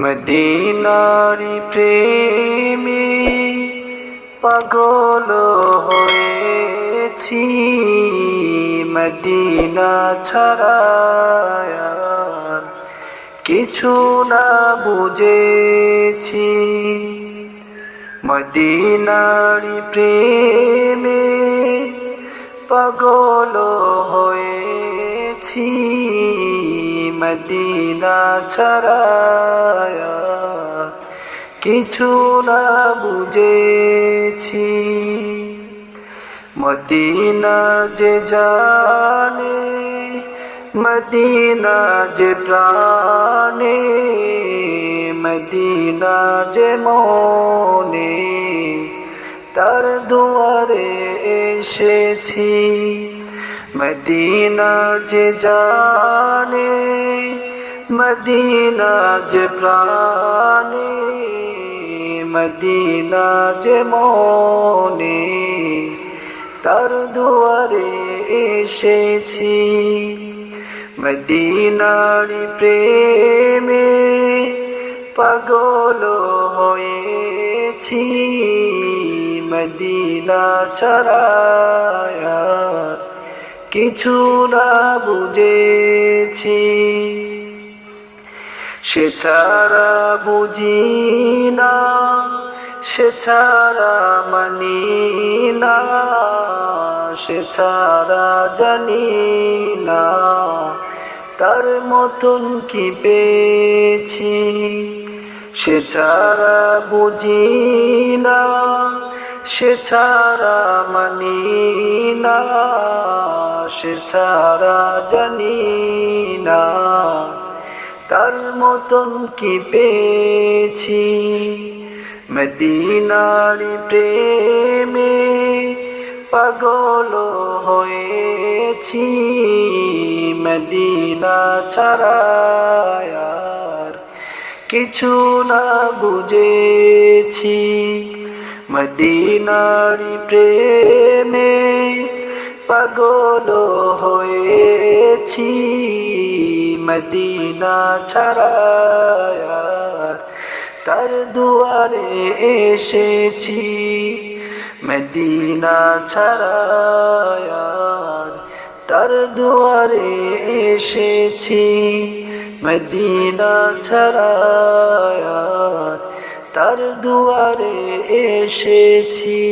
মদিনারি প্রেমে পাগল হয়েছি মদিনা ছাড়ায়ার কিছু না বুঝেছি। মদিনারি প্রেমে পাগল হয়েছি মদিনা ছাড়ায়া কিছু না বুঝেছি। মদিনা যে জানে, মদিনা যে প্রাণে, মদিনা যে মনে, তার দুয়ারে এসেছি। মদিনা যে জানে, মদিনা যে প্রাণে, মদিনা যে মনে, তার দুয়ারে এসেছি। মদিনারি প্রেমে পাগল হয়েছি, মদিনা ছাড়ায়ার কিছু না বুঝেছি। সে ছাড়া বুঝি না, সে ছাড়া মানি না, সে ছাড়া জানি না, তার মতন কি পেয়েছি? সে ছাড়া বুঝি না, সে ছাড়া মানি না। সে ছাড়া জানি না, তার মতন কি পেয়েছি? মদিনারি প্রেমে পাগল হয়েছি, মদিনা ছাড়ায়ার কিছু না বুঝেছি। মদিনারি প্রেমে পাগল হয়েছি মদিনা ছাড়ায়ার তার দুয়ারে এসেছি মদিনা ছাড়ায়ার তার দুয়ারে এসেছি মদিনা ছাড়ায়ার তার দুয়ারে এসেছি।